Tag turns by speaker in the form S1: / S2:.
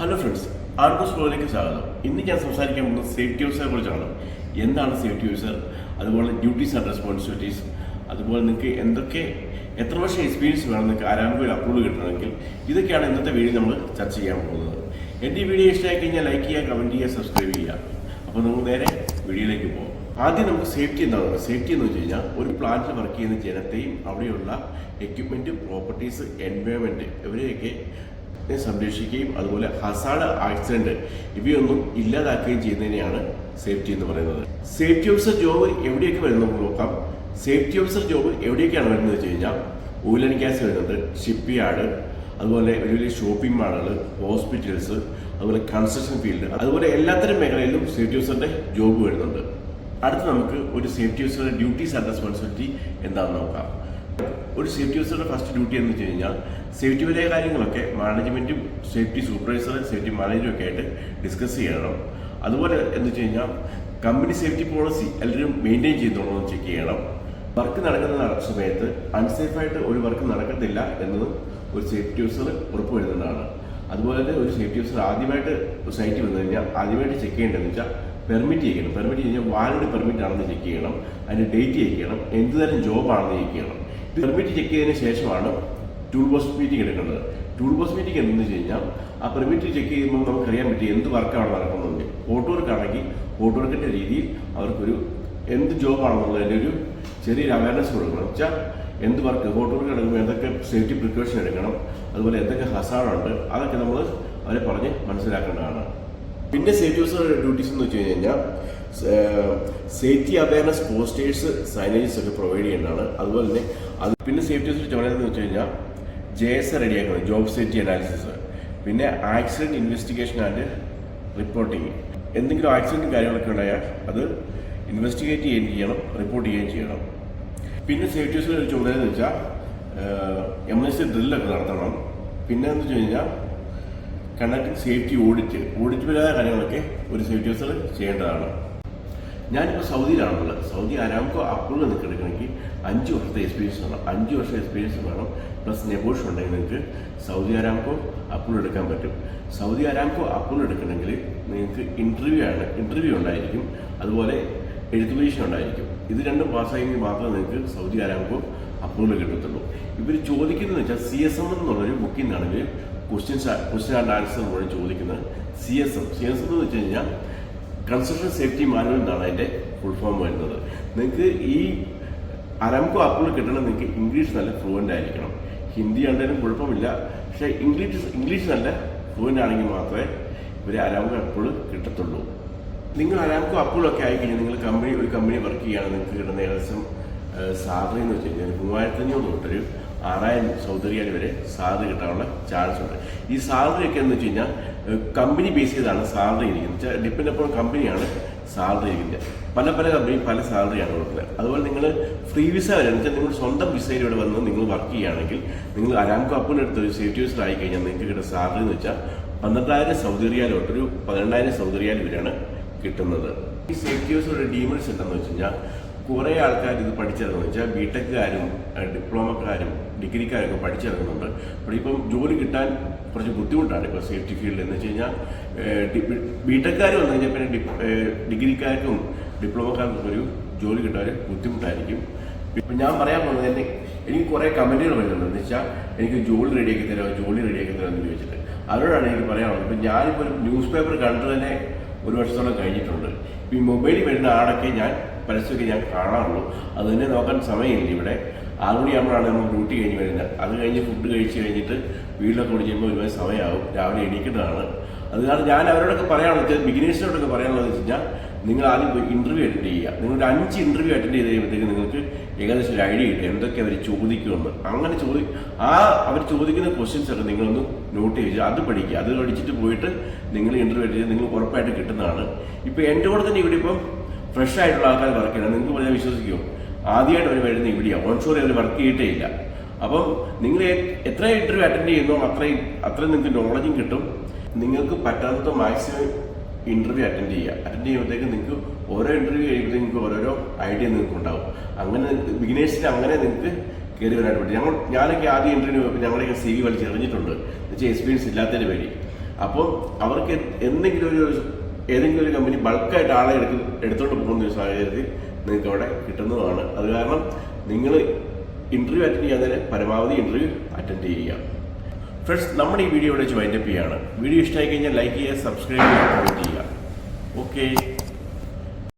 S1: Hello friends Argos ഫ്ലോയിലേക്ക് സ്വാഗതം. ഇന്ന് ഞാൻ സംസാരിക്കാൻ പോകുന്നത് സേഫ്റ്റി യൂസറെ കുറിച്ചാണ്. എന്താണ് സേഫ്റ്റി യൂസർ അതുപോലെ ഡ്യൂട്ടീസ് ആൻഡ് റെസ്പോൺസിബിലിറ്റീസ് അതുപോലെ നിങ്ങൾക്ക് എന്തൊക്കെ എത്ര വർഷം എക്സ്പീരിയൻസ് വേണം നിങ്ങൾക്ക് ആരാമ്പിൽ അപ്രൂവ് കിട്ടണമെങ്കിൽ ഇതൊക്കെയാണ് ഇന്നത്തെ വീഡിയോ നമ്മൾ ചർച്ച ചെയ്യാൻ പോകുന്നത്. എന്റെ വീഡിയോ ഇഷ്ടമായി കഴിഞ്ഞാൽ ലൈക്ക് ചെയ്യുക കമന്റ് ചെയ്യുക സബ്സ്ക്രൈബ് ചെയ്യുക. അപ്പോൾ നമുക്ക് നേരെ വീഡിയോയിലേക്ക് പോകാം ആദ്യം നമുക്ക് സേഫ്റ്റി എന്താണ് സേഫ്റ്റി എന്ന് വെച്ച് കഴിഞ്ഞാൽ ഒരു പ്ലാന്റിൽ വർക്ക് ചെയ്യുന്ന ജനത്തെയും അവിടെയുള്ള എക്യുപ്മെന്റ് പ്രോപ്പർട്ടീസ് എൻവയോൺമെന്റ് ഇവരെയൊക്കെ സംരക്ഷിക്കുകയും അതുപോലെ ഹസാഡ് ആക്സിഡന്റ് ഇവയൊന്നും ഇല്ലാതാക്കുകയും ചെയ്യുന്നതിനെയാണ് സേഫ്റ്റി എന്ന് പറയുന്നത്. സേഫ്റ്റി ഓഫീസർ ജോബ് എവിടെയൊക്കെ വരുന്നു നമുക്ക് നോക്കാം. സേഫ്റ്റി ഓഫീസർ ജോബ് എവിടെയൊക്കെയാണ് വരുന്നത് വെച്ച് കഴിഞ്ഞാൽ ഓയിൽ ആൻഡ് ഗ്യാസ് വരുന്നുണ്ട് ഷിപ്പ് യാർഡ് അതുപോലെ വലിയ വലിയ ഷോപ്പിംഗ് മാളുകൾ ഹോസ്പിറ്റൽസ് അതുപോലെ കൺസ്ട്രക്ഷൻ ഫീൽഡ് അതുപോലെ എല്ലാത്തരം മേഖലയിലും സേഫ്റ്റി ഓഫീസറിന്റെ ജോബ് വരുന്നുണ്ട്. അടുത്ത് നമുക്ക് ഒരു സേഫ്റ്റി ഓഫീസറുടെ ഡ്യൂട്ടീസ് ആൻഡ് റെസ്പോൺസിബിലിറ്റി എന്താണെന്ന് നോക്കാം. ഒരു സേഫ്റ്റി ഓഫീസറുടെ ഫസ്റ്റ് ഡ്യൂട്ടി എന്ന് വെച്ച് കഴിഞ്ഞാൽ സേഫ്റ്റി പരമായ കാര്യങ്ങളൊക്കെ മാനേജ്മെന്റും സേഫ്റ്റി സൂപ്പർവൈസർ സേഫ്റ്റി മാനേജറും ഒക്കെ ആയിട്ട് ഡിസ്കസ് ചെയ്യണം. അതുപോലെ എന്ന് വെച്ച് കഴിഞ്ഞാൽ കമ്പനി സേഫ്റ്റി പോളിസി എല്ലാവരും മെയിന്റെയിൻ ചെയ്യുന്നുണ്ടോ എന്ന് ചെക്ക് ചെയ്യണം. വർക്ക് നടക്കുന്ന സമയത്ത് അൺസേഫായിട്ട് ഒരു വർക്ക് നടക്കത്തില്ല എന്നത് ഒരു സേഫ്റ്റി ഓഫീസർ ഉറപ്പുവരുന്നതാണ് അതുപോലെ തന്നെ ഒരു സേഫ്റ്റി ഓഫീസർ ആദ്യമായിട്ട് സൈറ്റിൽ വന്നു കഴിഞ്ഞാൽ ആദ്യമായിട്ട് ചെക്ക് ചെയ്യേണ്ടതെന്ന് വെച്ചാൽ പെർമിറ്റ് ചെയ്യണം പെർമിറ്റ് കഴിഞ്ഞാൽ വാലിഡ് പെർമിറ്റ് ആണെന്ന് ചെക്ക് ചെയ്യണം. അതിന്റെ ഡേറ്റ് ചെയ്യണം. എന്ത് തരം ജോബ് ആണെന്ന് ചെക്ക് ചെയ്യണം. പെർമിറ്റ് ചെക്ക് ചെയ്തതിന് ശേഷമാണ് ടൂൾ ബോസ് മീറ്റിംഗ് എടുക്കേണ്ടത് ടൂൾ ബോസ് മീറ്റിംഗ് എന്തെന്ന് വെച്ച് കഴിഞ്ഞാൽ ആ പെർമിറ്റ് ചെക്ക് ചെയ്യുമ്പോൾ നമുക്ക് അറിയാൻ പറ്റും എന്ത് വർക്കാണ് നടക്കുന്നത്. വർക്ക് ആണെങ്കിൽ ഓട്ടോ വർക്കിന്റെ രീതിയിൽ അവർക്കൊരു എന്ത് ജോബ് ജോബാണെന്നുള്ളതിന്റെ ഒരു ചെറിയൊരു അവയർനെസ് കൊടുക്കണം. വെച്ചാൽ എന്ത് വർക്ക് ഹോട്ട് വർക്ക് എടുക്കുമ്പോൾ എന്തൊക്കെ സേഫ്റ്റി പ്രിക്കോഷൻ എടുക്കണം അതുപോലെ എന്തൊക്കെ ഹസാഡുണ്ട് അതൊക്കെ നമ്മൾ അവരെ പറഞ്ഞ് മനസ്സിലാക്കേണ്ടതാണ്. പിന്നെ സേഫ്റ്റി ഓഫീസർ ഡ്യൂട്ടീസ് എന്ന് വെച്ച് കഴിഞ്ഞാൽ സേഫ്റ്റി അവയർനെസ് പോസ്റ്റേഴ്സ് സൈനേജസ് ഒക്കെ പ്രൊവൈഡ് ചെയ്യേണ്ടതാണ് അതുപോലെ തന്നെ അത് പിന്നെ സേഫ്റ്റി ചുമതല എന്ന് വെച്ച് കഴിഞ്ഞാൽ ജെ എസ് റെഡിയാക്കണം ജോബ് സേഫ്റ്റി അനാലിസിസ് പിന്നെ ആക്സിഡന്റ് ഇൻവെസ്റ്റിഗേഷൻ ആൻഡ് റിപ്പോർട്ടിങ് എന്തെങ്കിലും ആക്സിഡന്റ് കാര്യങ്ങളൊക്കെ ഉണ്ടായാൽ അത് ഇൻവെസ്റ്റിഗേറ്റ് ചെയ്യുകയും ചെയ്യണം റിപ്പോർട്ട് ചെയ്യുകയും ചെയ്യണം. പിന്നെ സേഫ്റ്റി ഒരു ചുമതല എന്ന് വെച്ചാൽ എം എസ് സി ഡ്രില്ലൊക്കെ നടത്തണം. പിന്നെ എന്ന് വെച്ച് കഴിഞ്ഞാൽ കണ്ടക്ടിങ് സേഫ്റ്റി ഓഡിറ്റ് ഓഡിറ്റ് പരമായ കാര്യങ്ങളൊക്കെ ഒരു സേഫ്റ്റി ഓഫീസർ ചെയ്യേണ്ടതാണ്. ഞാനിപ്പോൾ സൗദിയിലാണുള്ളത്. സൗദി അരാംകോ അപ്പുള്ള നിൽക്കണമെങ്കിൽ അഞ്ച് വർഷത്തെ എക്സ്പീരിയൻസ് വേണം. അഞ്ച് വർഷം എക്സ്പീരിയൻസ് വേണം. പ്ലസ് നെബോഷ് ഉണ്ടെങ്കിൽ നിങ്ങൾക്ക് സൗദി അരാംകോ അപ്പുള്ള എടുക്കാൻ പറ്റും. സൗദി അരാംകോ അപ്പുള്ള എടുക്കണമെങ്കിൽ നിങ്ങൾക്ക് ഇന്റർവ്യൂ ആണ്. ഇന്റർവ്യൂ ഉണ്ടായിരിക്കും. അതുപോലെ എഴുത്തു പരീക്ഷ ഉണ്ടായിരിക്കും. ഇത് രണ്ടും പാസ്സായെങ്കിൽ മാത്രമേ നിങ്ങൾക്ക് സൗദി അരാംകോ അപ്രൂവൽ കിട്ടത്തുള്ളൂ. ഇവർ ചോദിക്കുന്നത് വെച്ചാൽ സി എസ് എം എന്നുള്ളൊരു ബുക്കിൽ നിന്നാണെങ്കിൽ ക്വസ്റ്റ്യൻസ് ക്വസ്റ്റ്യൻ ആൻഡ് ആൻസർ മുഴുവൻ ചോദിക്കുന്നത്. C S M C S M എന്ന് വെച്ച് കഴിഞ്ഞാൽ കൺസ്ട്രക്ഷൻ സേഫ്റ്റി മാനുവൽ എന്നാണ് അതിന്റെ ഫുൾ ഫോം വരുന്നത്. നിങ്ങൾക്ക് ഈ അരാംകോ അപ്രൂവൽ കിട്ടണം നിങ്ങൾക്ക് ഇംഗ്ലീഷ് നല്ല ഫ്ലുവന്റ് ആയിരിക്കണം. ഹിന്ദി ഉണ്ടെങ്കിലും കുഴപ്പമില്ല. പക്ഷേ ഇംഗ്ലീഷ് ഇംഗ്ലീഷ് നല്ല ഫ്ലുവന്റ് ആണെങ്കിൽ മാത്രമേ ഇവർ അരാംകോ അപ്രൂവൽ കിട്ടത്തുള്ളൂ. നിങ്ങൾ അരാംകോ അപ്രൂവൽ ഒക്കെ ആയിക്കഴിഞ്ഞാൽ നിങ്ങൾ കമ്പനി ഒരു കമ്പനി വർക്ക് ചെയ്യുകയാണ് നിങ്ങൾക്ക് കിട്ടുന്ന ഏകദേശം സാലറി എന്ന് വെച്ച് കഴിഞ്ഞാൽ മൂവായിരത്തഞ്ഞൂറ് തൊട്ടൊരു ആറായിരം സൗദി വരെ സാലറി കിട്ടാനുള്ള ചാൻസ് ഉണ്ട്. ഈ സാലറി ഒക്കെ എന്ന് വെച്ച് കഴിഞ്ഞാൽ കമ്പനി ബേസ് ചെയ്താണ് സാലറി ഇരിക്കുന്നത്. വെച്ചാൽ ഡിപ്പെൻഡ് അപ്പോൾ കമ്പനിയാണ് സാലറി ഇരിക്കുന്നത്. പല പല കമ്പനി പല സാലറിയാണ് കൊടുക്കുന്നത്. അതുപോലെ നിങ്ങൾ ഫ്രീ വിസ വരെ വെച്ചാൽ നിങ്ങൾ സ്വന്തം വിസയിൽ ഇവിടെ വന്ന് നിങ്ങൾ വർക്ക് ചെയ്യുകയാണെങ്കിൽ നിങ്ങൾ അരാംകോ അപ്പൻ എടുത്ത് ഒരു സേഫ്റ്റി ഓഫീസർ ആയി കഴിഞ്ഞാൽ നിങ്ങൾക്ക് കിട്ടുന്ന സാലറി എന്ന് വെച്ചാൽ പന്ത്രണ്ടായിരം സൗദി ഒരു പന്ത്രണ്ടായിരം സൗദി വരെയാണ് കിട്ടുന്നത്. ഈ സേഫ്റ്റി ഒരു ഡീമൻസ് എന്താണെന്ന് വെച്ച് കഴിഞ്ഞാൽ കുറേ ആൾക്കാർ ഇത് പഠിച്ചതെന്ന് വെച്ചാൽ ബിടെക്കുകാരും ഡിപ്ലോമക്കാരും ഡിഗ്രിക്കാരൊക്കെ പഠിച്ചിറങ്ങുന്നുണ്ട്. അപ്പോൾ ഇപ്പം ജോലി കിട്ടാൻ കുറച്ച് ബുദ്ധിമുട്ടാണ് ഇപ്പോൾ സേഫ്റ്റി ഫീൽഡിൽ. എന്ന് വെച്ച് കഴിഞ്ഞാൽ ബിടെക്കാർ വന്നു കഴിഞ്ഞാൽ പിന്നെ ഡിഗ്രിക്കാർക്കും ഡിപ്ലോമക്കാർക്കും ഒരു ജോലി കിട്ടാൻ ബുദ്ധിമുട്ടായിരിക്കും. ഇപ്പം ഞാൻ പറയാൻ പോകുന്നത് എന്റെ എനിക്ക് കുറേ കമന്റുകൾ വരുന്നുണ്ട്. എന്ന് വെച്ചാൽ എനിക്ക് ജോലി റെഡിയാക്കി തരാമോ ജോലി റെഡിയാക്കി തരാമോ എന്ന് ചോദിച്ചിട്ട്. അവരോടാണ് എനിക്ക് പറയാനുള്ളത്. ഇപ്പം ഞാനിപ്പോൾ ഒരു ന്യൂസ് പേപ്പർ കണ്ടു തന്നെ ഒരു വർഷത്തോളം കഴിഞ്ഞിട്ടുണ്ട്. ഈ മൊബൈലിൽ വരുന്ന ആടൊക്കെ ഞാൻ പരസ്യമൊക്കെ ഞാൻ കാണാറുള്ളൂ. അത് തന്നെ നോക്കാൻ സമയമില്ല ഇവിടെ. ആറ് മണിയാകുമ്പോഴാണ് നമ്മൾ ഡ്യൂട്ടി കഴിഞ്ഞ് വരുന്നത്. അത് കഴിഞ്ഞ് ഫുഡ് കഴിച്ച് കഴിഞ്ഞിട്ട് വീട്ടിലൊക്കെ ഓടി ചെയ്യുമ്പോൾ ഒരുപാട് സമയമാവും രാവിലെ എണീക്കുന്നതാണ് അത് ഞാൻ അവരോടൊക്കെ പറയാനുള്ളത് ബിഗിനേഴ്സിനോടൊക്കെ പറയാനുള്ളത് വെച്ച് കഴിഞ്ഞാൽ നിങ്ങൾ ആദ്യം ഇന്റർവ്യൂ അറ്റൻഡ് ചെയ്യുക. നിങ്ങളുടെ അഞ്ച് ഇന്റർവ്യൂ അറ്റൻഡ് ചെയ്ത് കഴിയുമ്പോഴത്തേക്ക് നിങ്ങൾക്ക് ഏകദേശം ഒരു ഐഡിയ കിട്ടും. എന്തൊക്കെ അവർ ചോദിക്കുമെന്ന്. അങ്ങനെ ചോദി ആ അവർ ചോദിക്കുന്ന ക്വസ്റ്റ്യൻസ് ഒക്കെ നിങ്ങളൊന്ന് നോട്ട് ചെയ്ത് അത് പഠിക്കുക. അത് പഠിച്ചിട്ട് പോയിട്ട് നിങ്ങൾ ഇന്റർവ്യൂ അറ്റൻഡ് ചെയ്ത് നിങ്ങൾ ഉറപ്പായിട്ട് കിട്ടുന്നതാണ്. ഇപ്പോൾ എന്റെ കൂടെ തന്നെ ഇവിടെ ഇപ്പം ഫ്രഷ് ആയിട്ടുള്ള ആൾക്കാർ വർക്ക് ചെയ്യണം നിങ്ങൾക്ക് പറഞ്ഞാൽ വിശ്വസിക്കുമോ ആദ്യമായിട്ട് അവർ വരുന്ന ഇവിടെയാണ് ഓൺഷോർ അവർ വർക്ക് ചെയ്തിട്ടേ ഇല്ല. അപ്പം നിങ്ങൾ എത്ര ഇന്റർവ്യൂ അറ്റൻഡ് ചെയ്യുന്നോ അത്രയും അത്രയും നിങ്ങൾക്ക് നോളജും കിട്ടും. നിങ്ങൾക്ക് പറ്റാത്ത മാക്സിമം ഇന്റർവ്യൂ അറ്റൻഡ് ചെയ്യുക. അറ്റൻഡ് ചെയ്യുമ്പോഴത്തേക്ക് നിങ്ങൾക്ക് ഓരോ ഇന്റർവ്യൂ കഴിയുമ്പോഴത്തേക്ക് നിങ്ങൾക്ക് ഓരോരോ ഐഡിയ നിങ്ങൾക്ക് ഉണ്ടാവും. അങ്ങനെ ബിഗിനേഴ്സിന് അങ്ങനെ നിങ്ങൾക്ക് കയറി വരാനായിട്ട് പറ്റും. ഞങ്ങൾ ഞാനൊക്കെ ആദ്യം ഇന്റർവ്യൂ പോയപ്പോൾ ഞങ്ങളൊക്കെ സി വി വലിച്ചെറിഞ്ഞിട്ടുണ്ട് എന്നുവെച്ചാൽ എക്സ്പീരിയൻസ് ഇല്ലാത്തതിന് വേണ്ടി. അപ്പോൾ അവർക്ക് എന്തെങ്കിലും ഒരു ഏതെങ്കിലും ഒരു കമ്പനി ബൾക്കായിട്ട് ആളെ എടുക്കുന്ന എടുത്തോണ്ട് പോകുന്ന ഒരു സാഹചര്യത്തിൽ നിങ്ങൾക്ക് അവിടെ കിട്ടുന്നതാണ്. അത് കാരണം നിങ്ങൾ ഇന്റർവ്യൂ അറ്റൻഡ് ചെയ്യാൻ തന്നെ പരമാവധി ഇന്റർവ്യൂ അറ്റൻഡ് ചെയ്യുക. ഫ്രണ്ട്സ് നമ്മുടെ ഈ വീഡിയോ ഇവിടെ വെച്ച് വൈൻഡപ്പ് ചെയ്യുകയാണ് വീഡിയോ ഇഷ്ടമായി കഴിഞ്ഞാൽ ലൈക്ക് ചെയ്യുക സബ്സ്ക്രൈബ് ചെയ്യുക ചെയ്യുക. ഓക്കെ